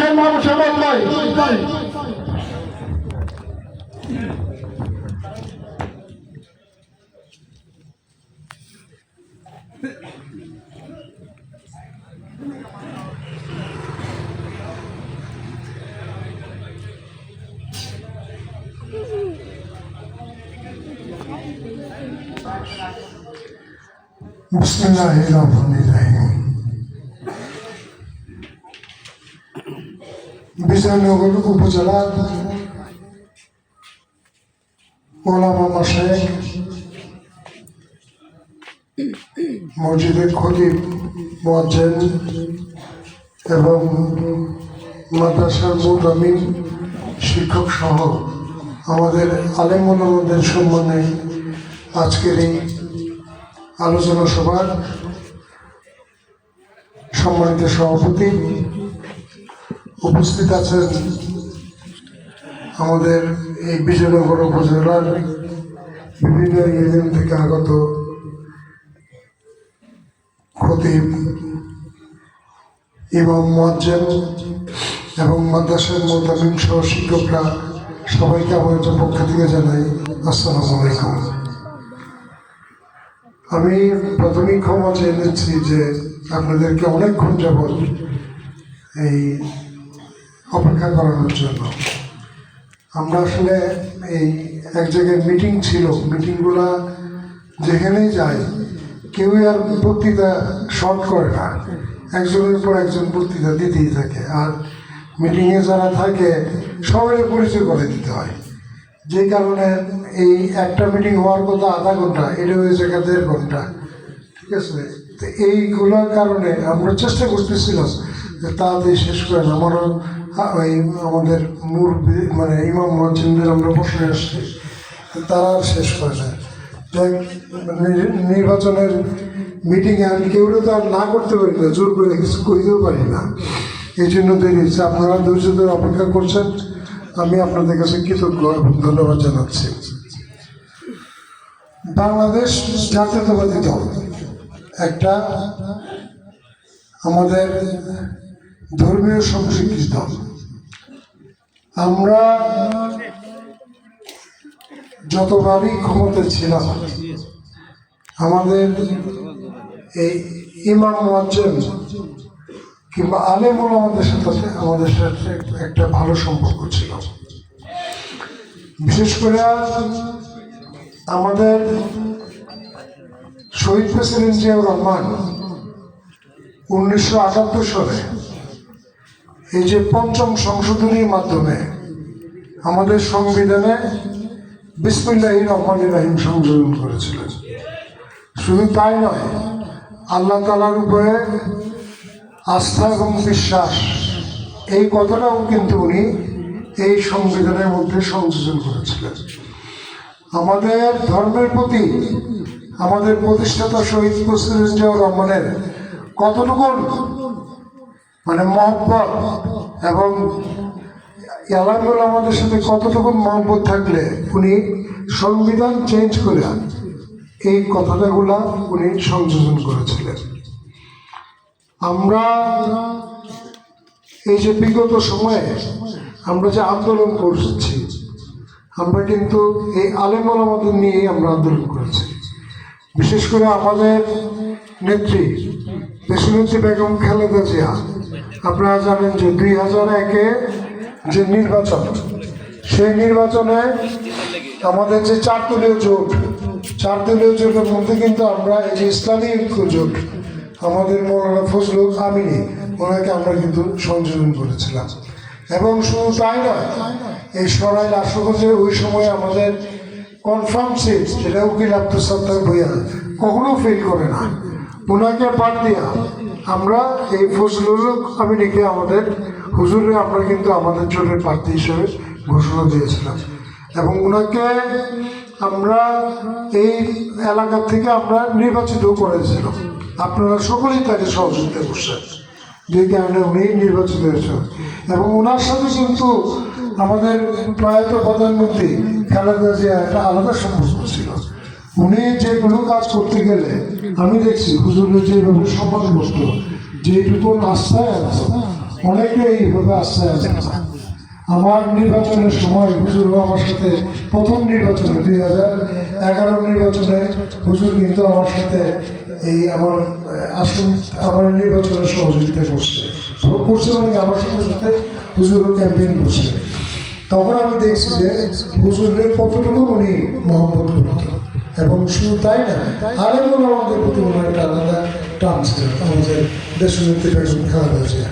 বাংলাদেশের মানুষের বদলাই বিসমিল্লাহির রহমানির রহিম বিজয়নগর উপজেলার ওলামা মাসায়েক মসজিদের খতিব মোয়াজ্জেন এবং মাদ্রাসার মুদামিন শিক্ষক সহ আমাদের আলেম ওলামাদের সম্মানে আজকের এই আলোচনা সভার সম্মানিত সভাপতি উপস্থিত আছেন আমাদের এই বিজয়নগর উপজেলার বিভিন্ন ইউনিয়ন থেকে আগত খতিব ইমাম মোয়াজ্জেম এবং মাদ্রাসার মোতামিম সহ শিক্ষকরা সবাইকে আমাদের পক্ষ থেকে জানাই আসসালামু আলাইকুম। আমি প্রথমেই ক্ষমা চেয়ে নিচ্ছি যে আপনাদেরকে অনেকক্ষণ যাবৎ এই অপেক্ষা করানোর জন্য। আমরা আসলে এই এক জায়গায় মিটিং ছিল। মিটিংগুলা যেখানেই যায় কেউই আর বক্তৃতা শর্ট করে না। একজনের পর একজন বক্তৃতা দিতেই থাকে। আর মিটিংয়ে যারা থাকে, সবাই পরিচয় করে দিতে হয়। যে কারণে এই একটা মিটিং হওয়ার কথা আধা ঘণ্টা, এটা হয়েছে দেড় ঘণ্টা। ঠিক আছে? তো এইগুলোর কারণে আমরা চেষ্টা করতেছিলাম যে তাড়াতাড়ি শেষ করেন আমারও আমাদের মুরব্বী মানে ইমাম মহাজিনদের আমরা বসে আসছি, তারা শেষ করে নি- নির্বাচনের মিটিংয়ে আমি কেউ তো আর না করতে পারি না, জোর করে কিছু কইতেও পারি না। এই জন্য দেরি হচ্ছে। আপনারা ধৈর্য ধরে অপেক্ষা করছেন। আমি আপনাদের কাছে কৃতজ্ঞ এবং ধন্যবাদ জানাচ্ছি। বাংলাদেশ জাতীয়তাবাদী দল একটা আমাদের ধর্মীয় সম্প্রীতি দল। আমরা যতবারই ক্ষমতা ছিলাম, আমাদের এই ইমাম মোয়াজ্জেম কিংবা আলেমুল আমাদের সাথে আমাদের সাথে একটা ভালো সম্পর্ক ছিল। বিশেষ করে আমাদের শহীদ প্রেসিডেন্ট জিয়াউর রহমান উনিশশো আটাত্তর সালে এই যে পঞ্চম সংশোধনীর মাধ্যমে আমাদের সংবিধানে বিসমিল্লাহ রহমান রাহিম সংযোজন করেছিলেন শুধু তাই নয়, আল্লাহ তালার উপরে আস্থা এবং বিশ্বাস, এই কথাটাও কিন্তু উনি এই সংবিধানের মধ্যে সংযোজন করেছিলেন। আমাদের ধর্মের প্রতি, আমাদের প্রতিষ্ঠাতা শহীদ প্রেসিডেন্ট জিয়াউর রহমানের কতটুকু মানে মহব্বত এবং এলাকাগুলো আমাদের সাথে কতটুকু মহব্বত থাকলে উনি সংবিধান চেঞ্জ করে এই কথাটাগুলা উনি সংযোজন করেছিলেন। আমরা এই যে বিগত সময়ে আমরা যে আন্দোলন করছি, আমরা কিন্তু এই আলেমল আমাদের নিয়েই আমরা আন্দোলন করেছি। বিশেষ করে আমাদের নেত্রী, দেশনেত্রী বেগম খালেদা জিয়া আপনারা জানেন যে দুই হাজার একে যে নির্বাচন, সেই নির্বাচনে আমাদের যে চার দলীয় জোট, চার দলীয় জোটের মধ্যে কিন্তু আমরা এই যে ইসলামী জোট, আমাদের মৌলানা ফজলুল আমিনী, ওনাকে আমরা কিন্তু সংযোজন করেছিলাম। এবং শুধু তাই নয়, এই সরাই রাষ্ট্রপতি ওই সময় আমাদের কনফার্ম সিট যেটা উকিল আব্দুল সত্তার ভূয়া কখনো ফেল করে না। ওনাকে বাদ দিয়া আমরা এই ফজলুল আমিনীকে আমাদের হুজুরে আমরা কিন্তু আমাদের জোটের প্রার্থী হিসেবে ঘোষণা দিয়েছিলাম। এবং ওনাকে আমরা এই এলাকা থেকে আমরা নির্বাচিত করেছিলাম। আপনারা সকলেই তাকে সহযোগিতা করছেন, যে কারণে উনি নির্বাচিত হয়েছেন। এবং ওনার সাথে কিন্তু আমাদের প্রয়াত প্রধানমন্ত্রী খালেদা জিয়া একটা আলাদা সম্পর্ক ছিল। উনি যে কোনো কাজ করতে গেলে আমি দেখছি হুজুরের যেভাবে সম্মান করত যেটুকু আস্থায় আছে, অনেকে এইভাবে আসছে আমার নির্বাচনের সময় হুজুর আমার সাথে, প্রথম নির্বাচনে, দুই হাজার এগারো নির্বাচনে হুজুর কিন্তু আমার সাথে এই আমার, আসন, আমার নির্বাচনের সহযোগিতা করছে। করছে মানে আমার সাথে সাথে হুজুর ক্যাম্পেইন করছে। তখন আমি দেখছি যে হুজুরের কতটুকু উনি মহব্বত করতেন এবং শুধু তাই না আরেকবার আমাদের প্রতি ওনার একটা আলাদা টান ছিল, আমাদের দেশনেত্রী বেগম খালেদা জিয়া।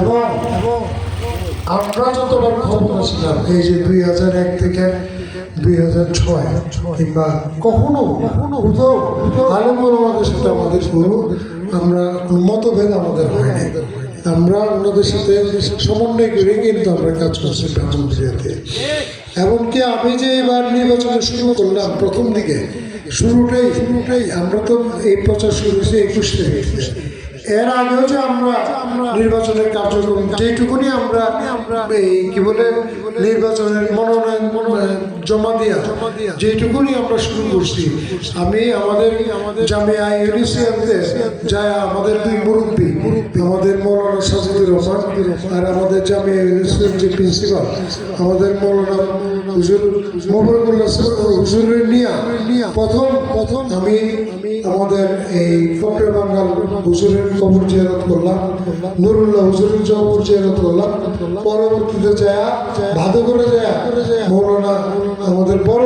এবং আমরা যতবার ক্ষমতা ছিলাম এই যে দুই হাজার এক থেকে দুই হাজার ছয়, কিংবা কখনো কখনো কোথাও আলমুল আমাদের সাথে আমাদের কোনো আমরা মতভেদ আমাদের হয়নি। আমরা ওনাদের সাথে সমন্বয় করে কিন্তু আমরা কাজ করছি ব্রাহ্মণবাড়িয়াতে এমনকি আমি যে এবার নির্বাচনে শুরু করলাম প্রথম দিকে, শুরুটাই শুরুটাই, আমরা তো এই প্রচার শুরু হয়েছে একুশ থেকে। এর আগেও যে আমরা নির্বাচনের কার্যক্রম যেটুকুনি আমরা এই কি বলে নির্বাচনের মনোনয়ন জমা দিয়া যেটুকুনি আমরা শুরু করছি, আমি আমাদের জামিয়া ইউনিসিয়াতে যা আমাদের দুই মুরব্বী, আমাদের মৌলানা সাজিদুর রহমান আর আমাদের জামিয়া ইউনিসিয়ার যে প্রিন্সিপাল, আমাদের মৌলানা প্রথম প্রথম আমি আমাদের এই হুজুরের করলাম করলাম করে আমাদের বড়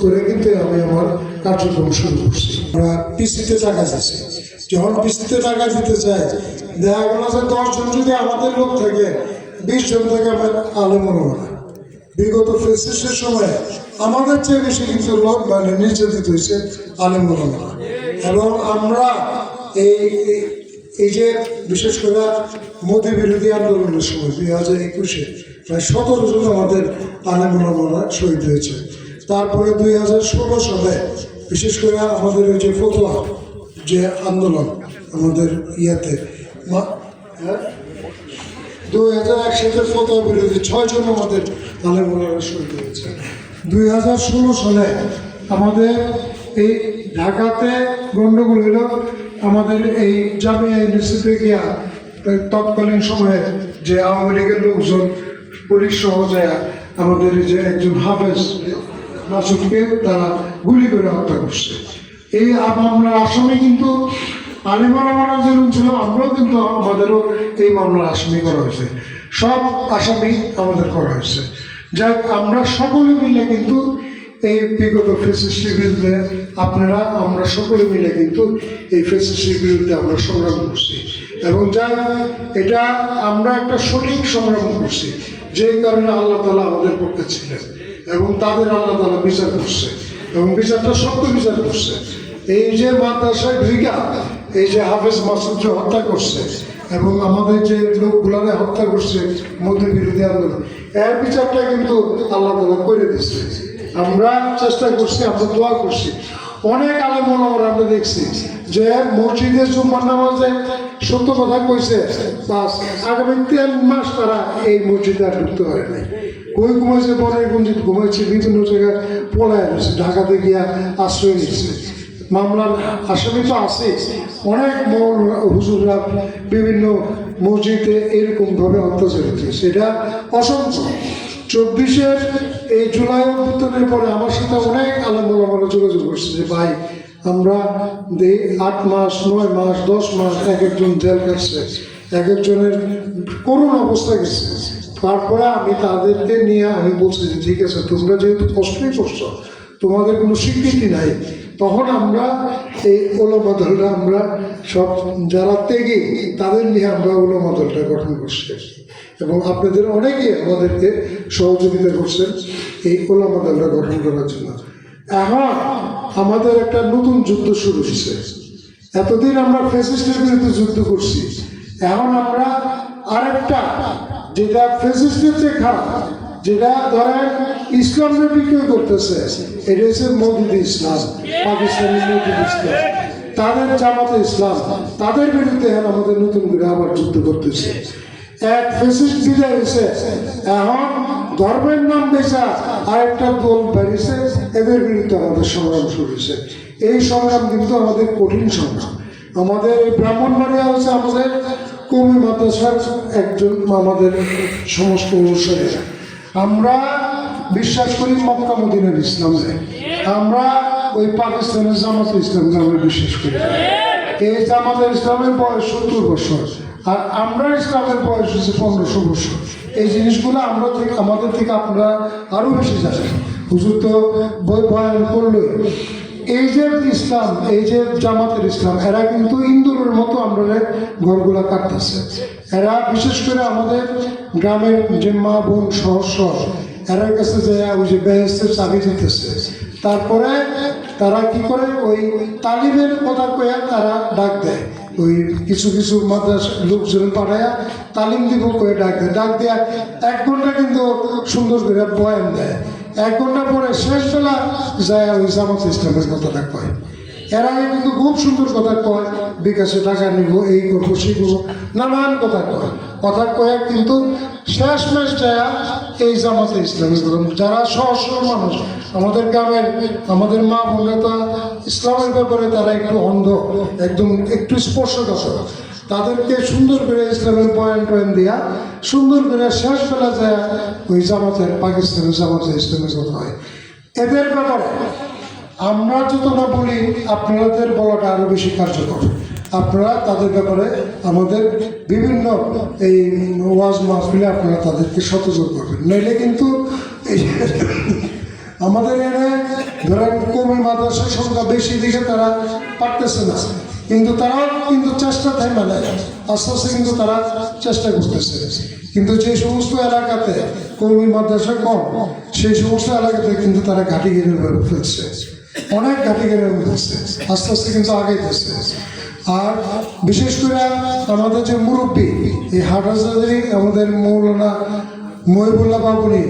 করে কিন্তু আমি আমার কার্যক্রম শুরু করছি। টাকা যখন কিস্তিতে টাকা দিতে চাই, দেখা গেল দশজন যদি আমাদের লোক থাকে, বিশ জন থেকে, আমার আলো মনে বিগত ফেসিসের সময় আমাদের চেয়ে বেশি কিছু লোক মানে নির্যাতিত হয়েছে আলেম এবং আমরা এই এই- যে বিশেষ করে মোদী বিরোধী আন্দোলনের সময়, দুই হাজার একুশে প্রায় সতেরো জন আমাদের আলেম মোলামারা শহীদ হয়েছে। তারপরে দুই হাজার ষোলো সালে বিশেষ করে আমাদের ওই যে ফতোয়া, যে আন্দোলন আমাদের ইয়াতে হ্যাঁ? দুই হাজার এক সালের ফতোয়া বিরোধী ছয়জন আমাদের আলেমুলারা শহীদ হয়েছে দুই হাজার ষোলো সালে আমাদের এই ঢাকাতে গণ্ডগোল হইল। আমাদের এই জামিয়া ইউনিভার্সিটি গিয়া তৎকালীন সময়ে যে আওয়ামী লীগের লোকজন পুলিশ সহ যায়, আমাদের যে একজন হাফেজ মাসুদকে তারা গুলি করে হত্যা করছে। এই আমরা আসামি কিন্তু ছিল, আমরাও কিন্তু আমাদেরও এই মামলার আসামি করা হয়েছে। সব আসামি আমাদের করা হয়েছে। যাক, আমরা সকলে মিলে কিন্তু এই বিগত ফেসিস্টির বিরুদ্ধে আপনারা, আমরা সকলে মিলে কিন্তু এই ফেসিস্টির বিরুদ্ধে আমরা সংগ্রাম করছি। এবং যা এটা আমরা একটা সঠিক সংগ্রাম করছি, যে কারণে আল্লাহ তালা আমাদের পক্ষে ছিলেন এবং তাদের আল্লাহ তালা বিচার করছে এবং বিচারটা সত্য বিচার করছে। এই যে মাদ্রাসায় ভিগা এই যে হাফেজ মাসুদ যে হত্যা করছে এবং আমাদের যে লোকগুলারে হত্যা করছে, মধ্যে বিরোধী আন্দোলন এর বিচারটা কিন্তু আল্লাহ তালা করে দিচ্ছে আমরা চেষ্টা করছি, আমরা দোয়া করছি। অনেক আলেম ওলামার আমরা দেখছি যে মসজিদের জুম্মার নামাজে সত্য কথা কইছে, বাস আগামী তিন মাস তারা এই মসজিদে আর ঢুকতে পারে নাই। কই ঘুমাইছে, বনের গঞ্জিত ঘুমাইছে, বিভিন্ন জায়গায় গেছে ঢাকাতে গিয়া আশ্রয় নিচ্ছে মামলার আসামি তো আছে। অনেক হুজুররা বিভিন্ন মসজিদে এরকমভাবে অত্যাচার হচ্ছে সেটা অসংখ্য। চব্বিশের এই জুলাই অভ্যুত্থানের পরে আমার সাথে অনেক আলম আমরা যোগাযোগ করছে যে, ভাই, আমরা আট মাস, নয় মাস, দশ মাস এক একজন জেল কাটছে এক একজনের করুণ অবস্থা গেছে। তারপরে আমি তাদেরকে নিয়ে আমি বলছি যে, ঠিক আছে, তোমরা যেহেতু কষ্টই করছ, তোমাদের কোনো স্বীকৃতি নাই তখন আমরা এই ওলামা দলটা আমরা সব যারা ত্যাগী তাদের নিয়ে আমরা ওলামা দলটা গঠন করছি। এবং আপনাদের অনেকে আমাদেরকে সহযোগিতা করছেন এই ওলামা দলটা গঠন করার জন্য। এখন আমাদের একটা নতুন যুদ্ধ শুরু হয়েছে। এতদিন আমরা ফেসিস্টের বিরুদ্ধে যুদ্ধ করছি। এখন আমরা আরেকটা, যেটা ফেসিস্টের চেয়ে খারাপ যেটা ধরেন ইসলামের বিক্রয় করতেছে, এটা হচ্ছে মৌদুদ ইসলাম, পাকিস্তানি মৌদুদ ইসলাম। তাদের জামাতে ইসলাম, তাদের বিরুদ্ধে আমাদের নতুন করে আবার যুদ্ধ করতেছে। এক ফেসিস্ট বিদায় হয়েছে, এখন ধর্মের নাম বেচা আরেকটা দল এদের বিরুদ্ধে আমাদের সংগ্রাম শুরু হয়েছে। এই সংগ্রাম কিন্তু আমাদের কঠিন সংগ্রাম। আমাদের এই ব্রাহ্মণবাড়িয়া হচ্ছে আমাদের কমি মাদ্রাসার একজন আমাদের সমস্ত অনুসারী। আমরা বিশ্বাস করি মক্কা মদিনার ইসলাম আমরা ওই পাকিস্তানের জামাত ইসলামকে আমরা বিশ্বাস করি। এই জামাতের ইসলামের বয়স সত্তর বছর, আর আমরা ইসলামের বয়স হচ্ছে পনেরোশো বছর। এই জিনিসগুলো আমরা থেকে আমাদের থেকে আপনারা আরও বেশি জানেন। হুজুর তো বই বয়ান করলোই। এই যে ইসলাম এই যে জামাতের ইসলাম এরা কিন্তু ইন্দুরের মতো আমরা ঘরগুলা কাটতেছে। এরা বিশেষ করে আমাদের গ্রামের যে মা বোন সহ এরার কাছে যে ওই যে বেহেস্তের চাবি দিতেছে। তারপরে তারা কি করে? ওই তালিমের কথা কয়ে তারা ডাক দেয়। ওই কিছু কিছু মাদ্রাস লোকজন পাঠায় তালিম দিব কয়ে ডাক দেয়। ডাক দেয়া এক ঘণ্টা কিন্তু সুন্দর করে বয়ান দেয়। এক ঘণ্টা পরে শেষ বেলা যায় ওই জামাত ইসলামের কথাটা কয় এর আগে কিন্তু খুব সুন্দর কথা কয়, বিকাশে টাকা নিব, এই করব, সেই করব, নানান কথা কয়। কথা কয়ে কিন্তু শেষ যায় এই জামাতে ইসলামী গ্রন্থ যারা সহজ সরল মানুষ, আমাদের গ্রামের, আমাদের মা বোনরা তো ইসলামের ব্যাপারে তারা একটু অন্ধ, একদম একটু স্পর্শগত তাদেরকে সুন্দর করে ইসলামের পয়েন্ট পয়েন্ট দিয়া, সুন্দর করে শেষ বেলা যায় ওই জামাতের পাকিস্তানের জামাতের ইসলামের কথা হয়। এদের ব্যাপারে আমরা যত না বলি, আপনাদের বলাটা আরও বেশি কার্যকর। আপনারা তাদের ব্যাপারে আমাদের বিভিন্ন এই ওয়াজ মাহফিলে আপনারা তাদেরকে সতর্ক করবেন। নইলে কিন্তু আমাদের এখানে ধরেন কমি মাদ্রাসার সংখ্যা বেশি দিকে তারা পারতেছে না। কিন্তু তারাও কিন্তু চেষ্টা থাইমা নেয় আস্তে আস্তে কিন্তু তারা চেষ্টা করতেছে। কিন্তু যে সমস্ত এলাকাতে কর্মী মাদ্রাসা কম, সেই সমস্ত এলাকাতে কিন্তু তারা ঘাটি ঘিরে ফেলছে অনেক ঘাটি ঘিরে ফেলছে আস্তে আস্তে কিন্তু আগে দিচ্ছে আর বিশেষ করে আমাদের যে মুরব্বী, এই হাটাজারি আমাদের মৌলানা মহিবুল্লাহ বাবুনি,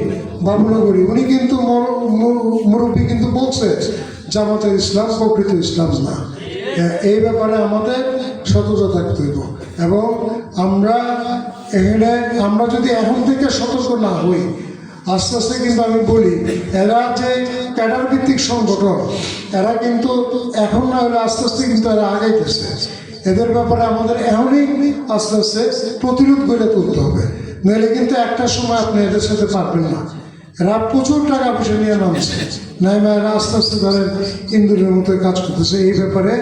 বাবুনগরী, উনি কিন্তু মুরব্বী কিন্তু বলছে, জামাতের ইসলাম প্রকৃত ইসলাম না। এই ব্যাপারে আমাদের সতর্ক থাকতে হইব। এবং আমরা এখানে, আমরা যদি এখন থেকে সতর্ক না হই, আস্তে আস্তে কিন্তু আমি বলি, এরা যে ক্যাডার ভিত্তিক সংগঠন, এরা কিন্তু এখন না হলে আস্তে আস্তে কিন্তু এরা আগাইতেছে। এদের ব্যাপারে আমাদের এখনই আস্তে আস্তে প্রতিরোধ করে তুলতে হবে। নইলে কিন্তু একটা সময় আপনি এদের সাথে পারবেন না। এরা প্রচুর টাকা পয়সা নিয়ে নামছে নাইমা এরা আস্তে আস্তে ধরেন ইন্দুরের মতো কাজ করতেছে। এই ব্যাপারে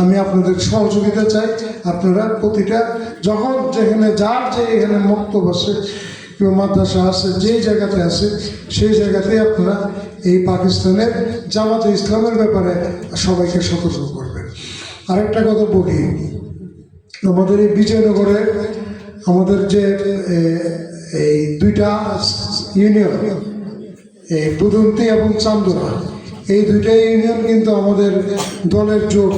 আমি আপনাদের সহযোগিতা চাই। আপনারা প্রতিটা, যখন যেখানে যার যে এখানে মক্তব আছে কেউ মাদ্রাসা আছে যেই জায়গাতে আছে, সেই জায়গাতে আপনারা এই পাকিস্তানের জামাতে ইসলামের ব্যাপারে সবাইকে সতর্ক করবেন। আরেকটা কথা বলি, আমাদের এই বিজয়নগরে আমাদের যে এই দুইটা ইউনিয়ন এই বুদন্তি এবং চান্দনা এই দুইটাই ইউনিয়ন কিন্তু আমাদের দলের জোট,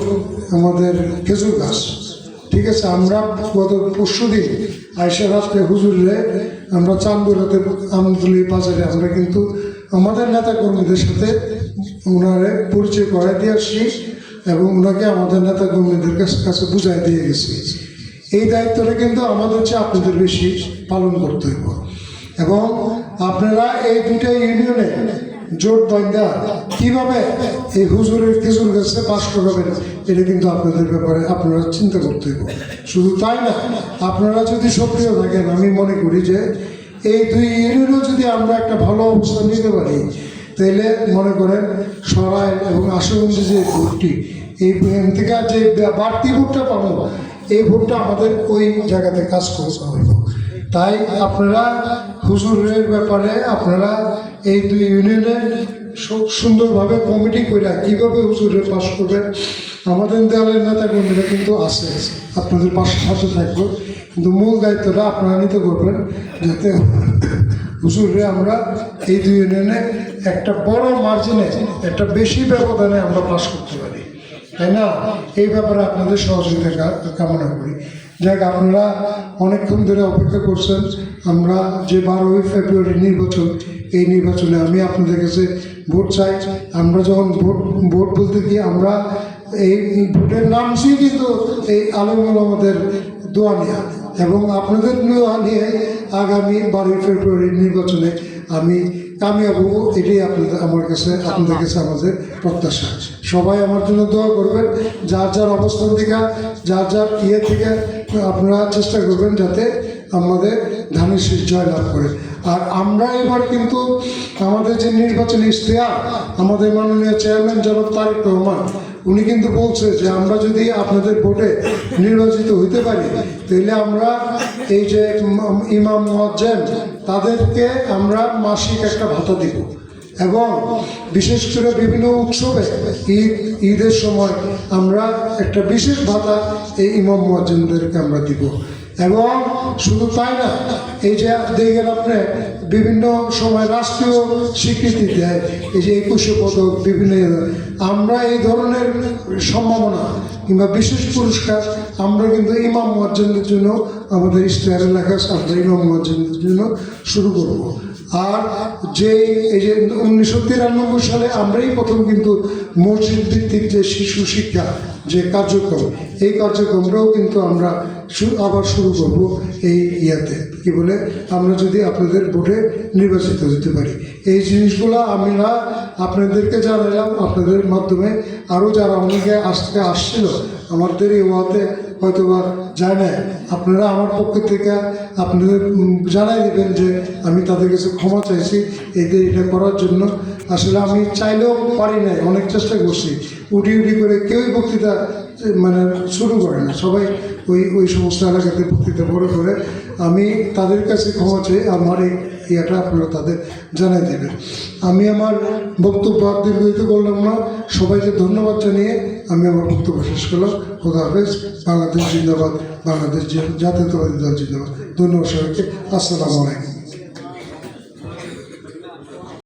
আমাদের খেজুর গাছ। ঠিক আছে, আমরা গত পরশু দিন আয়সা রাত্রে হুজুরে আমরা চান্দুরাতে আমদুলি বাজারে আমরা কিন্তু আমাদের নেতা কর্মীদের সাথে ওনারে পরিচয় করাই দিয়ে আসছি এবং ওনাকে আমাদের নেতা কর্মীদের কাছে- বুঝাই দিয়ে গেছি। এই দায়িত্বটা কিন্তু আমাদের চেয়ে আপনাদের বেশি পালন করতে হইব। এবং আপনারা এই দুইটা ইউনিয়নে জোট বান্ধা কীভাবে এই হুজুরের খেজুর গাছে পাশ করাবেন, এটা কিন্তু আপনাদের ব্যাপারে আপনারা চিন্তা করতে হইব শুধু তাই না, আপনারা যদি সক্রিয় থাকেন, আমি মনে করি যে এই দুই ইউনিয়নে যদি আমরা একটা ভালো অবস্থান নিতে পারি তাইলে মনে করেন সরাই এবং আশুগঞ্জে যে ভোটটি, এই থেকে যে বাড়তি ভোটটা পাবো, এই ভোটটা আমাদের ওই জায়গাতে কাজ করতে হইব তাই আপনারা হুজুরের ব্যাপারে আপনারা এই দুই ইউনিয়নে সুন্দরভাবে কমিটি করে কীভাবে হুজুরের পাশ করবেন? আমাদের দেওয়ালের নেতা কর্মীরা কিন্তু আছে আপনাদের পাশে সাথে থাকব। কিন্তু মূল দায়িত্বটা আপনারা নিতে করবেন যাতে হুজুরে আমরা এই দুই ইউনিয়নে একটা বড় মার্জিনে একটা বেশি ব্যবধানে আমরা পাশ করতে পারি। তাই না? এই ব্যাপারে আপনাদের সহযোগিতা কামনা করি। যাক, আপনারা অনেকক্ষণ ধরে অপেক্ষা করছেন। আমরা যে বারোই ফেব্রুয়ারি নির্বাচন, এই নির্বাচনে আমি আপনাদের কাছে ভোট চাই। আমরা যখন ভোট ভোট বলতে গিয়ে আমরা এই ভোটের নাম নামছি কিন্তু এই আলমগুলো আমাদের দোয়া নেওয়া এবং আপনাদের দোয়া নিয়ে আগামী বারোই ফেব্রুয়ারি নির্বাচনে আমি কামিয়াব, এটাই আপনাদের, আমার কাছে, আপনাদের কাছে আমাদের প্রত্যাশা। সবাই আমার জন্য দোয়া করবেন। যার যার অবস্থান থেকে, যার যার ইয়ে থেকে আপনারা চেষ্টা করবেন যাতে আমাদের ধানের শীষ জয় লাভ করে। আর আমরা এবার কিন্তু আমাদের যে নির্বাচনী ইশতেহার, আমাদের মাননীয় চেয়ারম্যান জনাব তারেক রহমান, উনি কিন্তু বলছে যে আমরা যদি আপনাদের ভোটে নির্বাচিত হইতে পারি, তাহলে আমরা এই যে ইমাম- ইমাম মোয়াজ্জেম, তাদেরকে আমরা মাসিক একটা ভাতা দিব। এবং বিশেষ করে বিভিন্ন উৎসবে ঈদ, ঈদের সময় আমরা একটা বিশেষ ভাতা এই ইমাম মহাজনদেরকে আমরা দিব। এবং শুধু তাই না এই যে দেখেন আপনি বিভিন্ন সময় রাষ্ট্রীয় স্বীকৃতি দেয় এই যে একুশে পদক বিভিন্ন আমরা এই ধরনের সম্ভাবনা কিংবা বিশেষ পুরস্কার আমরা কিন্তু ইমাম মুয়াজ্জিনদের জন্য আমাদের ইশতেহারে আছে, আমরা ইমাম মুয়াজ্জিনদের জন্য শুরু করব। আর যে এই যে উনিশশো তিরানব্বই সালে আমরাই প্রথম কিন্তু মসজিদ ভিত্তিক যে শিশু শিক্ষা যে কার্যক্রম, এই কার্যক্রমটাও কিন্তু আমরা আবার শুরু করব এই ইয়াতে। কি বলে? আমরা যদি আপনাদের ভোটে নির্বাচিত হতে পারি। এই জিনিসগুলো আমরা আপনাদেরকে জানালাম আপনাদের মাধ্যমে। আরও যারা অনেকে আজকে আসছিল, আমাদের এই ওয়াতে হয়তো বা যায় না আপনারা আমার পক্ষ থেকে আপনাদের জানাই দেবেন যে আমি তাদের কাছে ক্ষমা চাইছি এদের এটা করার জন্য। আসলে আমি চাইলেও পারি নাই, অনেক চেষ্টা করছি। উঠি উঠি করে কেউই বক্তৃতা মানে শুরু করে না। সবাই ওই ওই সমস্ত এলাকাতে বক্তৃতা বড় করে। আমি তাদের কাছে ক্ষমা চাই, আমার এই ইয়েটা আপনারা তাদের জানাই দেবেন। আমি আমার বক্তব্য আর দীর্ঘিত করলাম না। সবাইকে ধন্যবাদ জানিয়ে আমি আমার বক্তব্য শেষ করলাম। খোদা হাফেজ। বাংলাদেশ জিন্দাবাদ। বাংলাদেশ জাতীয়তাবাদী দল জিন্দাবাদ। ধন্যবাদ সবাইকে। আসসালামু আলাইকুম।